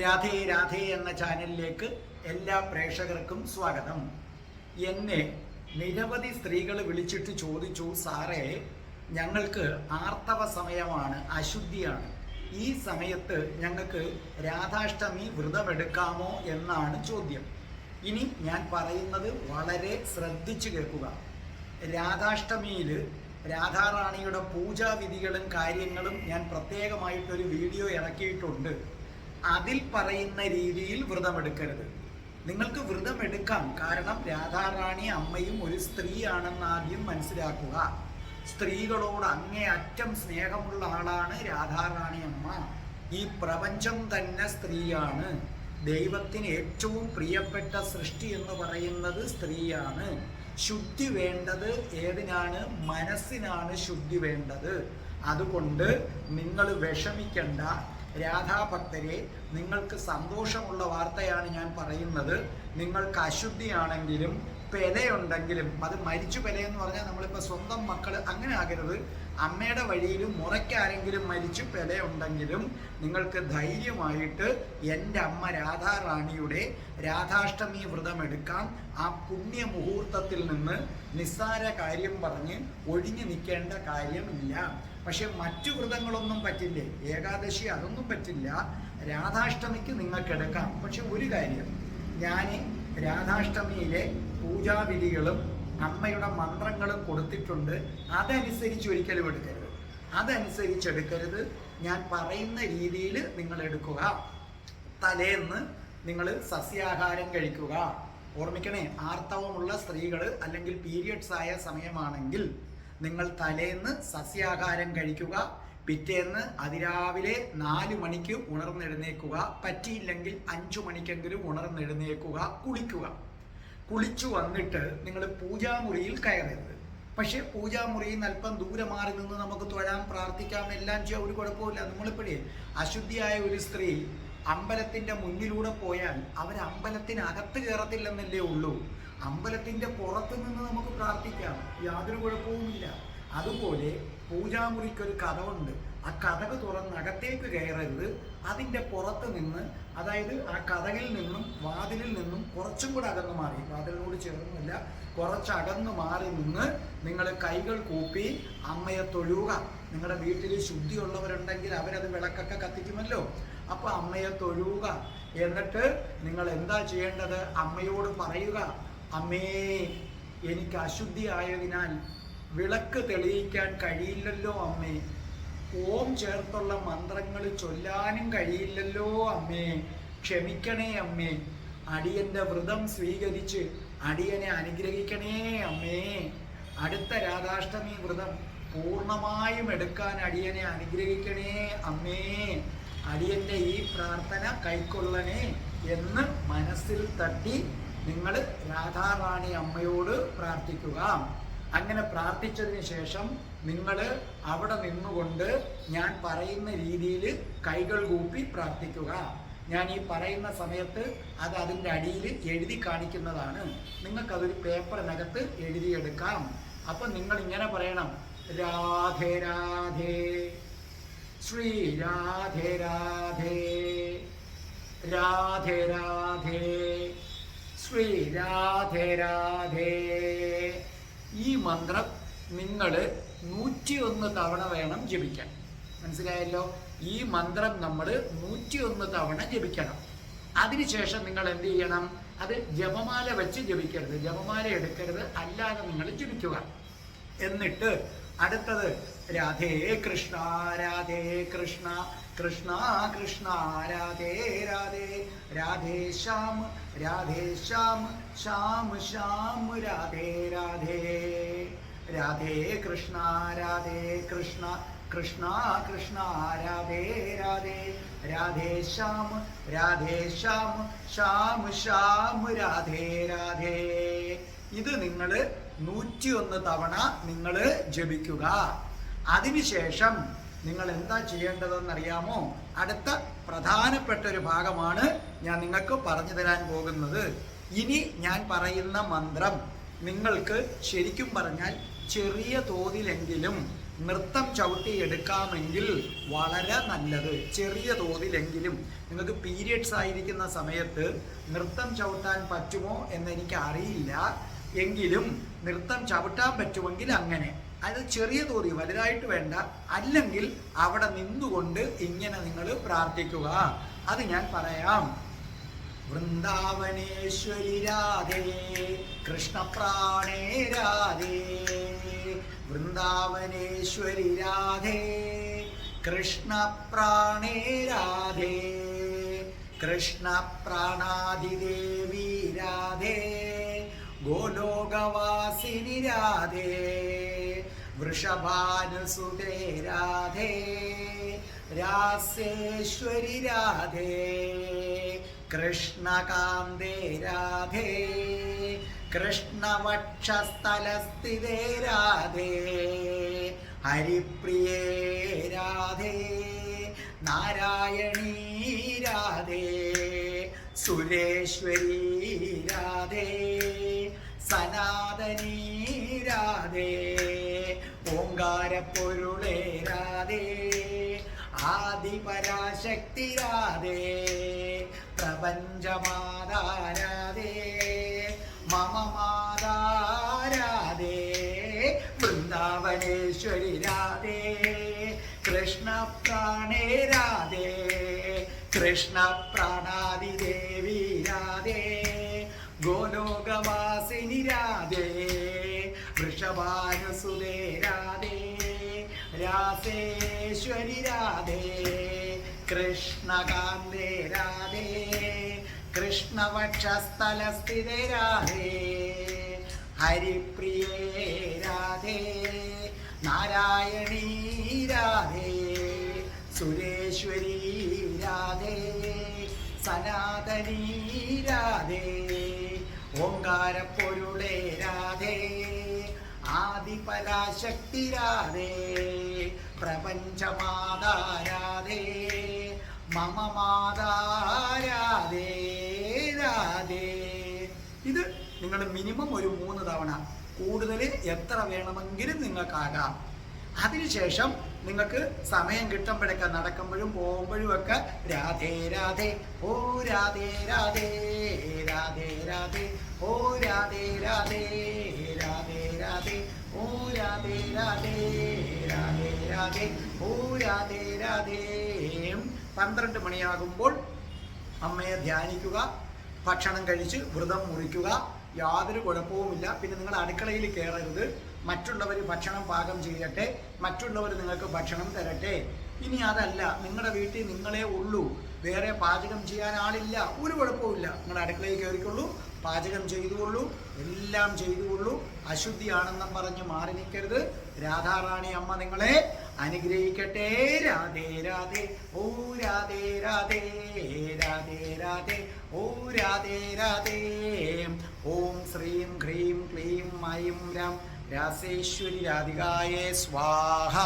രാധേ രാധേ എന്ന ചാനലിലേക്ക് എല്ലാ പ്രേക്ഷകർക്കും സ്വാഗതം. എന്നെ നിരവധി സ്ത്രീകൾ വിളിച്ചിട്ട് ചോദിച്ചു സാറേ ഞങ്ങൾക്ക് ആർത്തവ സമയമാണ് അശുദ്ധിയാണ്. ഈ സമയത്ത് ഞങ്ങൾക്ക് രാധാഷ്ടമി വ്രതമെടുക്കാമോ എന്നാണ് ചോദ്യം. ഇനി ഞാൻ പറയുന്നത് വളരെ ശ്രദ്ധിച്ചു കേൾക്കുക. രാധാഷ്ടമിയിൽ രാധാറാണിയുടെ പൂജാവിധികളും കാര്യങ്ങളും ഞാൻ പ്രത്യേകമായിട്ടൊരു വീഡിയോ ഇറക്കിയിട്ടുണ്ട്. അതിൽ പറയുന്ന രീതിയിൽ വ്രതമെടുക്കരുത്. നിങ്ങൾക്ക് വ്രതം എടുക്കാം കാരണം രാധാറാണി അമ്മയും ഒരു സ്ത്രീയാണെന്ന് ആദ്യം മനസ്സിലാക്കുക. സ്ത്രീകളോട് അങ്ങേയറ്റം സ്നേഹമുള്ള ആളാണ് രാധാറാണി അമ്മ. ഈ പ്രപഞ്ചം തന്നെ സ്ത്രീയാണ്. ദൈവത്തിന് ഏറ്റവും പ്രിയപ്പെട്ട സൃഷ്ടി എന്ന് പറയുന്നത് സ്ത്രീയാണ്. ശുദ്ധി വേണ്ടത് ഏതിനാണ്? മനസ്സിനാണ് ശുദ്ധി വേണ്ടത്. അതുകൊണ്ട് നിങ്ങൾ വിഷമിക്കണ്ട. രാധാഭക്തരെ നിങ്ങൾക്ക് സന്തോഷമുള്ള വാർത്തയാണ് ഞാൻ പറയുന്നത്. നിങ്ങൾക്ക് അശുദ്ധിയാണെങ്കിലും പെലയുണ്ടെങ്കിലും അത് മരിച്ചു പെലയെന്ന് പറഞ്ഞാൽ നമ്മളിപ്പോൾ സ്വന്തം മക്കൾ അങ്ങനെ ആകരുത്. അമ്മയുടെ വഴിയിലും മുറയ്ക്കാരെങ്കിലും മരിച്ചു പെലയുണ്ടെങ്കിലും നിങ്ങൾക്ക് ധൈര്യമായിട്ട് എന്റെ അമ്മ രാധാ റാണിയുടെ രാധാഷ്ടമി വ്രതം എടുക്കാം. ആ പുണ്യ മുഹൂർത്തത്തിൽ നിന്ന് നിസ്സാര കാര്യം പറഞ്ഞ് ഒഴിഞ്ഞു നിൽക്കേണ്ട കാര്യമില്ല. പക്ഷെ മറ്റു വ്രതങ്ങളൊന്നും പറ്റില്ലേ? ഏകാദശി അതൊന്നും പറ്റില്ല. രാധാഷ്ടമിക്ക് നിങ്ങൾക്ക് എടുക്കാം പക്ഷെ ഒരു കാര്യം ഞാൻ രാധാഷ്ടമിയിലെ പൂജാവിധികളും അമ്മയുടെ മന്ത്രങ്ങളും കൊടുത്തിട്ടുണ്ട്. അതനുസരിച്ച് ഒരിക്കലും എടുക്കരുത്. അതനുസരിച്ച് എടുക്കരുത്. ഞാൻ പറയുന്ന രീതിയിൽ നിങ്ങൾ എടുക്കുക. തലേന്ന് നിങ്ങൾ സസ്യാഹാരം കഴിക്കുക. ഓർമ്മിക്കണേ ആർത്തവമുള്ള സ്ത്രീകൾ അല്ലെങ്കിൽ പീരിയഡ്സ് ആയ സമയമാണെങ്കിൽ നിങ്ങൾ തലേന്ന് സസ്യാഹാരം കഴിക്കുക പിറ്റേന്ന് അതിരാവിലെ നാല് മണിക്ക് ഉണർന്നെഴുന്നേക്കുക പറ്റിയില്ലെങ്കിൽ അഞ്ചു മണിക്കെങ്കിലും ഉണർന്നെഴുന്നേക്കുക കുളിക്കുക. കുളിച്ചു വന്നിട്ട് നിങ്ങൾ പൂജാമുറിയിൽ കയറരുത്. പക്ഷേ പൂജാമുറിയിൽ നിന്ന് അല്പം ദൂരെ മാറി നിന്ന് നമുക്ക് തൊഴാം പ്രാർത്ഥിക്കാം എല്ലാം ചെയ്യാം ഒരു കുഴപ്പമില്ല നമ്മളിപ്പോഴേ അശുദ്ധിയായ ഒരു സ്ത്രീ അമ്പലത്തിന്റെ മുന്നിലൂടെ പോയാൽ അവർ അമ്പലത്തിനകത്ത് കയറത്തില്ലെന്നല്ലേ ഉള്ളൂ. അമ്പലത്തിന്റെ പുറത്ത് നിന്ന് നമുക്ക് പ്രാർത്ഥിക്കാം. യാതൊരു കുഴപ്പവുമില്ല. അതുപോലെ പൂജാമുറിക്ക് പൂജാമുറിക്കൊരു കഥവുണ്ട്. ആ കഥക് തുറന്ന് അകത്തേക്ക് കയറരുത്. അതിന്റെ പുറത്ത് നിന്ന് അതായത് ആ കഥകിൽ നിന്നും വാതിലിൽ നിന്നും കുറച്ചും കൂടെ അകന്നു മാറി. വാതിലിനോട് ചേർന്നില്ല. കുറച്ച് അകന്നു മാറി നിന്ന് നിങ്ങൾ കൈകൾ കൂപ്പി അമ്മയെ തൊഴുക. നിങ്ങളുടെ വീട്ടിൽ ശുദ്ധിയുള്ളവരുണ്ടെങ്കിൽ അവരത് വിളക്കൊക്കെ കത്തിക്കുമല്ലോ. അപ്പോൾ അമ്മയെ തൊഴുക. എന്നിട്ട് നിങ്ങൾ എന്താ ചെയ്യേണ്ടത്? അമ്മയോട് പറയുക. അമ്മേ എനിക്ക് അശുദ്ധിയായതിനാൽ വിളക്ക് തെളിയിക്കാൻ കഴിയില്ലല്ലോ അമ്മേ. ഓം ചേർത്തുള്ള മന്ത്രങ്ങൾ ചൊല്ലാനും കഴിയില്ലല്ലോ അമ്മേ. ക്ഷമിക്കണേ അമ്മേ. അടിയന്റെ വ്രതം സ്വീകരിച്ച് അടിയനെ അനുഗ്രഹിക്കണേ അമ്മേ. അടുത്ത രാധാഷ്ടമി വ്രതം പൂർണമായും എടുക്കാൻ അടിയനെ അനുഗ്രഹിക്കണേ അമ്മേ. അടിയന്റെ ഈ പ്രാർത്ഥന കൈക്കൊള്ളണേ എന്ന് മനസ്സിൽ തട്ടി നിങ്ങൾ രാധാറാണി അമ്മയോട് പ്രാർത്ഥിക്കുക. അങ്ങനെ പ്രാർത്ഥിച്ചതിന് ശേഷം നിങ്ങൾ അവിടെ നിന്നുകൊണ്ട് ഞാൻ പറയുന്ന രീതിയിൽ കൈകൾ കൂപ്പി പ്രാർത്ഥിക്കുക. ഞാൻ ഈ പറയുന്ന സമയത്ത് അത് അതിന്റെ അടിയിൽ എഴുതി കാണിക്കുന്നതാണ്. നിങ്ങൾക്കതൊരു പേപ്പറിനകത്ത് എഴുതിയെടുക്കാം. അപ്പം നിങ്ങൾ ഇങ്ങനെ പറയണം. രാധേ രാധേ ശ്രീ രാധേ രാധേ രാധേ രാധേ. ശ്രീ രാധേ ഈ മന്ത്രം നിങ്ങൾ നൂറ്റിയൊന്ന് തവണ വേണം ജപിക്കാൻ. മനസ്സിലായല്ലോ? ഈ മന്ത്രം നമ്മൾ നൂറ്റിയൊന്ന് തവണ ജപിക്കണം. അതിനുശേഷം നിങ്ങൾ എന്ത് ചെയ്യണം? അത് ജപമാല വെച്ച് ജപിക്കരുത്. ജപമാല എടുക്കരുത്. അല്ലാതെ നിങ്ങൾ ജപിക്കുക. എന്നിട്ട് അടുത്തത് രാധേ കൃഷ്ണ രാധേ കൃഷ്ണ കൃഷ്ണ കൃഷ്ണ രാധേ രാധേ രാധേ ശ്യാം രാധേ ശ്യാം ശ്യാം ശ്യാം രാധേ രാധേ രാധേ കൃഷ്ണ രാധേ കൃഷ്ണ കൃഷ്ണ കൃഷ്ണ രാധേ രാധേ രാധേ ശ്യാം രാധേ ശ്യാം ശ്യാം ശ്യാം രാധേ രാധേ. ഇത് നിങ്ങൾ നൂറ്റിയൊന്ന് തവണ നിങ്ങൾ ജപിക്കുക. അതിനുശേഷം നിങ്ങൾ എന്താ ചെയ്യേണ്ടതെന്ന് അറിയാമോ അടുത്ത പ്രധാനപ്പെട്ട ഒരു ഭാഗമാണ് ഞാൻ നിങ്ങൾക്ക് പറഞ്ഞു തരാൻ പോകുന്നത്. ഇനി ഞാൻ പറയുന്ന മന്ത്രം നിങ്ങൾക്ക് ശരിക്കും പറഞ്ഞാൽ ചെറിയ തോതിലെങ്കിലും നൃത്തം ചവിട്ടിയെടുക്കാമെങ്കിൽ വളരെ നല്ലത്. ചെറിയ തോതിലെങ്കിലും. നിങ്ങൾക്ക് പീരിയഡ്സ് ആയിരിക്കുന്ന സമയത്ത് നൃത്തം ചവിട്ടാൻ പറ്റുമോ എന്നെനിക്ക് അറിയില്ല എങ്കിലും നൃത്തം ചവിട്ടാൻ പറ്റുമെങ്കിൽ അങ്ങനെ. അത് ചെറിയ തോതി വലുതായിട്ട് വേണ്ട. അല്ലെങ്കിൽ അവിടെ നിന്നുകൊണ്ട് ഇങ്ങനെ നിങ്ങൾ പ്രാർത്ഥിക്കുക. അത് ഞാൻ പറയാം. വൃന്ദാവനേശ്വരി രാധേ കൃഷ്ണപ്രാണേ രാധേ വൃന്ദാവനേശ്വരി രാധേ കൃഷ്ണപ്രാണേ രാധേ കൃഷ്ണപ്രാണാദിദേവി രാധേ ഗോലോകവാസിനി രാധേ. വൃഷഭാനുസുതേ രാധേ രാസേശ്വരി രാധേ കൃഷ്ണകാന്തേ രാധേ കൃഷ്ണവക്ഷസ്ഥലസ്ഥിതേ രാധേ ഹരിപ്രിയേ രാധേ നാരായണീ രാധേ സുരേശ്വരി രാധേ സനാതനീ രാധേ. ഓങ്കാരപ്പൊരുളേ രാധേ ആദിപരാശക്തി രാധേ പ്രപഞ്ചമാതാരാധേ മമ മാതാരാധേ വൃന്ദാവനേശ്വരി രാധേ കൃഷ്ണ പ്രാണേ രാധേ കൃഷ്ണ പ്രാണാദിദേവി രാധേ ഗോലോകവാസിനി രാധേ രാധേ രാസേശ്വരി രാധേ കൃഷ്ണകാന്തേ രാധേ കൃഷ്ണവക്ഷസ്ഥലസ്ഥിതേ രാധേ ഹരിപ്രിയേ രാധേ നാരായണീ രാധേ സുരേശ്വരി രാധേ സനാതനീ രാധേ ഓങ്കാരപ്പൊരുളേ ആദിപരാശക്തി രാധേ പ്രപഞ്ചമാതാരാധേ മമ മാതാരാധേ രാധേ. ഇത് നിങ്ങൾ മിനിമം ഒരു മൂന്ന് തവണ കൂടുതൽ എത്ര വേണമെങ്കിലും നിങ്ങൾക്കാകാം. അതിനുശേഷം നിങ്ങൾക്ക് സമയം കിട്ടുമ്പോഴൊക്കെ നടക്കുമ്പോഴും പോകുമ്പോഴും ഒക്കെ രാധേ രാധേ ഓ രാധേ രാധേ രാധേ രാധേ ഓ രാധേ രാധേ രാധേ ഓ രാധേ രാധേ രാധേ രാധേ ഓ രാധേ പന്ത്രണ്ട് മണിയാകുമ്പോൾ അമ്മയെ ധ്യാനിക്കുക ഭക്ഷണം കഴിച്ച് വ്രതം മുറിക്കുക. യാതൊരു കുഴപ്പവുമില്ല. പിന്നെ നിങ്ങൾ അടുക്കളയിൽ കയറരുത്. മറ്റുള്ളവർ ഭക്ഷണം പാകം ചെയ്യട്ടെ. മറ്റുള്ളവർ നിങ്ങൾക്ക് ഭക്ഷണം തരട്ടെ. ഇനി അതല്ല. നിങ്ങളുടെ വീട്ടിൽ നിങ്ങളെ ഉള്ളൂ. വേറെ പാചകം ചെയ്യാൻ ആളില്ല. ഒരു കുഴപ്പമില്ല നിങ്ങളുടെ അടുക്കളയിൽ കയറിക്കൊള്ളൂ. പാചകം ചെയ്തുകൊള്ളൂ. എല്ലാം ചെയ്തുകൊള്ളൂ. അശുദ്ധിയാണെന്നും പറഞ്ഞ് മാറി നിൽക്കരുത് രാധാറാണി അമ്മ നിങ്ങളെ അനുഗ്രഹിക്കട്ടെ. രാധേ രാധേ. ഓ രാധേ രാധേ. രാധേ രാധേ. ഓ രാധേ രാധേ. ഓം ശ്രീം ഹ്രീം ക്ലീം ഐം രാം. രാസേശ്വരി രാധികായേ സ്വാഹ.